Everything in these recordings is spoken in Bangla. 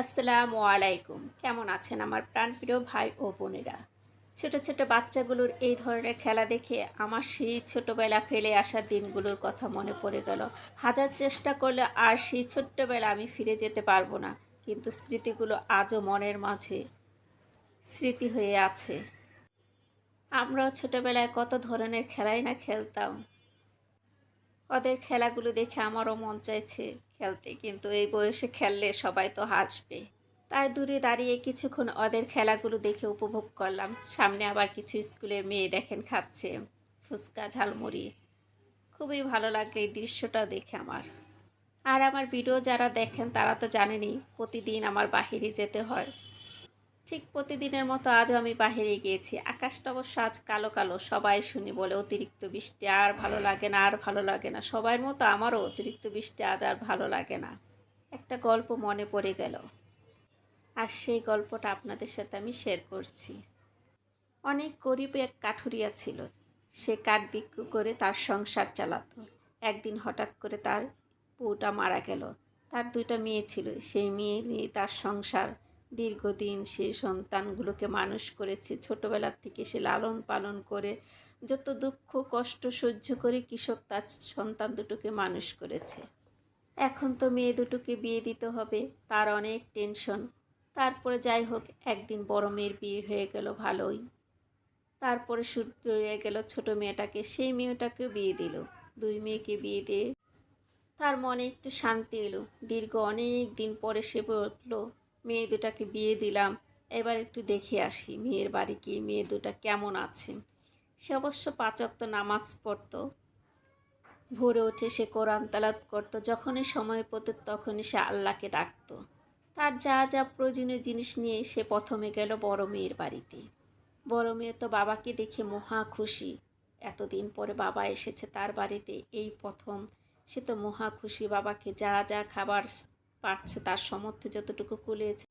আসসালামু আলাইকুম। কেমন আছেন আমার প্রাণপ্রিয় ভাই ও বোনেরা? ছোট ছোট বাচ্চাগুলোর এই ধরনের খেলা দেখে আমার সেই ছোটোবেলা ফেলে আসার দিনগুলোর কথা মনে পড়ে গেল। হাজার চেষ্টা করলে আর সেই ছোট্টবেলা আমি ফিরে যেতে পারব না। কিন্তু স্মৃতিগুলো আজও মনের মাঝে স্মৃতি হয়ে আছে। আমরাও ছোটোবেলায় কত ধরনের খেলাই না খেলতাম। ওদের খেলাগুলো দেখে আমারও মন চাইছে খেলতে, কিন্তু এই বয়সে খেললে সবাই তো হাসবে। তাই দূরে দাঁড়িয়ে কিছুক্ষণ ওদের খেলাগুলো দেখে উপভোগ করলাম। সামনে আবার কিছু স্কুলের মেয়ে দেখেন খাচ্ছে ফুচকা ঝালমুড়ি। খুবই ভালো লাগে এই দৃশ্যটা দেখে আমার। আর আমার ভিডিও যারা দেখেন তারা তো জানেনই, প্রতিদিন আমার বাহিরে যেতে হয়। ঠিক প্রতিদিনের মতো আজও আমি বাহিরে গিয়েছি। আকাশটা অবশ্য আজ কালো কালো, সবাই শুনি বলে অতিরিক্ত বৃষ্টি আর ভালো লাগে না, আর ভালো লাগে না। সবার মতো আমারও অতিরিক্ত বৃষ্টি আজ আর ভালো লাগে না। একটা গল্প মনে পড়ে গেল। আর সেই গল্পটা আপনাদের সাথে আমি শেয়ার করছি। অনেক গরিব এক কাঠুরিয়া ছিল। সে কাঠ বিক্রি করে তার সংসার চালাতো। একদিন হঠাৎ করে তার বউটা মারা গেল। তার দুইটা মেয়ে ছিল। সেই মেয়ে নিয়ে তার সংসার দীর্ঘদিন সে সন্তানগুলোকে মানুষ করেছে। ছোটোবেলার থেকে সে লালন পালন করে যত দুঃখ, কষ্ট সহ্য করে কৃষক তার সন্তান দুটোকে মানুষ করেছে। এখন তো মেয়ে দুটোকে বিয়ে দিতে হবে, তার অনেক টেনশন। তারপরে যাই হোক, একদিন বড় মেয়ের বিয়ে হয়ে গেল ভালোই। তারপরে শুরু হয়ে গেল ছোট মেয়েটাকে, সেই মেয়েটাকেও বিয়ে দিল। দুই মেয়েকে বিয়ে দিয়ে তার মনে একটু শান্তি এলো। দীর্ঘ অনেক দিন পরে সে বলল মেয়ে দুটাকে বিয়ে দিলাম। এবার একটু দেখে আসি মেয়ের বাড়ি গিয়ে মেয়ে দুটা কেমন আছে। সে অবশ্য পাঁচক্ত নামাজ পড়তো। ভোরে উঠে সে কোরআন তালাত করতো। যখনই সময় পেত তখনই সে আল্লাহকে ডাকতো। তার যা যা প্রয়োজনীয় জিনিস নিয়ে সে প্রথমে গেল বড় মেয়ের বাড়িতে। বড় মেয়ে তো বাবাকে দেখে মহা খুশি। এতদিন পরে বাবা এসেছে তার বাড়িতে। এই প্রথম সে তো মহা খুশি। বাবাকে যা যা খাবার পারছে তার সমর্থ যতটুকু কুলিয়েছে।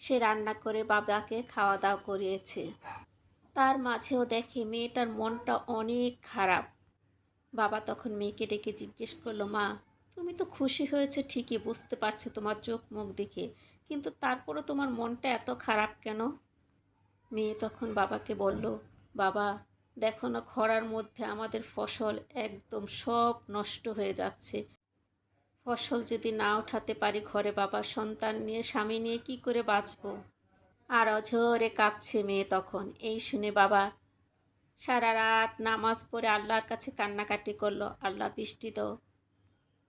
সে রান্না করে বাবাকে খাওয়া দাওয়া করিয়েছে। তার মাঝেও দেখে মেয়েটার মনটা অনেক খারাপ। বাবা তখন মেয়েকে ডেকে জিজ্ঞেস করল, মা, তুমি তো খুশি হয়েছে, ঠিকই বুঝতে পারছ তোমার চোখ মুখ দেখে, কিন্তু তারপরও তোমার মনটা এত খারাপ কেন? মেয়ে তখন বাবাকে বলল, বাবা, দেখো না, খরার মধ্যে আমাদের ফসল একদম সব নষ্ট হয়ে যাচ্ছে। ফসল যদি না উঠাতে পারি ঘরে বাবা, সন্তান নিয়ে, স্বামী নিয়ে কি করে বাঁচব? আর অঝরে কাঁদছে মেয়ে তখন। এই শুনে বাবা সারা রাত নামাজ পড়ে আল্লাহর কাছে কান্নাকাটি করল। আল্লাহ বৃষ্টি তো,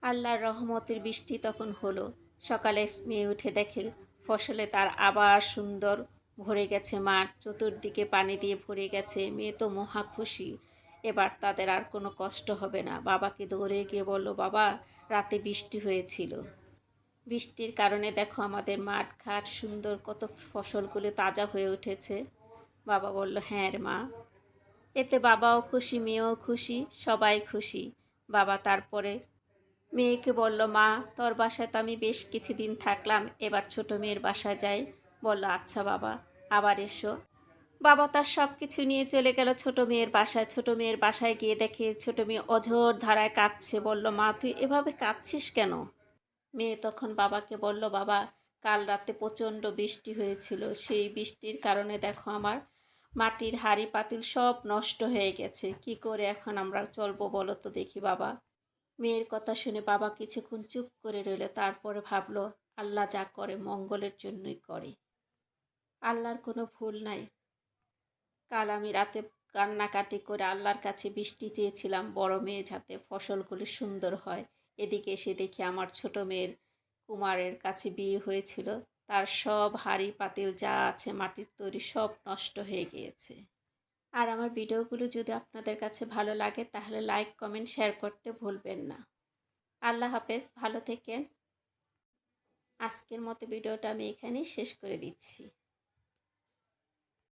আল্লাহর রহমতের বৃষ্টি তখন হলো। সকালে মেয়ে উঠে দেখে ফসলে তার আবার সুন্দর ভরে গেছে মাঠ, চতুর্দিকে পানি দিয়ে ভরে গেছে। মেয়ে তো মহা খুশি। এবার তাদের আর কোনো কষ্ট হবে না। বাবাকে দৌড়ে গিয়ে বলল, বাবা, রাতে বৃষ্টি হয়েছিল। বৃষ্টির কারণে দেখো আমাদের মাঠ ঘাট সুন্দর, কত ফসলগুলো তাজা হয়ে উঠেছে। বাবা বলল হ্যাঁ মা। এতে বাবাও খুশি, মেয়েও খুশি, সবাই খুশি। বাবা তারপরে মেয়েকে বলল, মা, তোর বাসায় তো আমি বেশ কিছুদিন থাকলাম, এবার ছোট মেয়ের বাসায় যাই। বলল আচ্ছা বাবা, আবার এসো। বাবা তার সব কিছু নিয়ে চলে গেল ছোট মেয়ের বাসায়। ছোট মেয়ের বাসায় গিয়ে দেখে ছোট মেয়ে অঝোর ধারায় কাঁদছে। বলল, মা, তুই এভাবে কাঁদছিস কেন? মেয়ে তখন বাবাকে বলল, বাবা, কাল রাতে প্রচণ্ড বৃষ্টি হয়েছিল। সেই বৃষ্টির কারণে দেখো আমার মাটির হাড়ি পাতিল সব নষ্ট হয়ে গেছে। কি করে এখন আমরা চলবো বলো তো দেখি বাবা? মেয়ের কথা শুনে বাবা কিছুক্ষণ চুপ করে রইল। তারপরে ভাবলো, আল্লাহ যা করে মঙ্গলের জন্যই করে। আল্লাহর কোনো ভুল নাই। কাল আমি রাতে কান্নাকাটি করে আল্লাহর কাছে বৃষ্টি চেয়েছিলাম, বড় মেয়ে যাতে ফসলগুলি সুন্দর হয়। এদিকে এসে দেখি আমার ছোট মেয়ের কুমারের কাছে বিয়ে হয়েছিল। তার সব হাড়ি পাতিল যা আছে মাটির তৈরি সব নষ্ট হয়ে গিয়েছে। আর আমার ভিডিওগুলো যদি আপনাদের কাছে ভালো লাগে, তাহলে লাইক, কমেন্ট, শেয়ার করতে ভুলবেন না। আল্লাহ হাফেজ, ভালো থেকেন। আজকের মতো ভিডিওটা আমি এখানেই শেষ করে দিচ্ছি।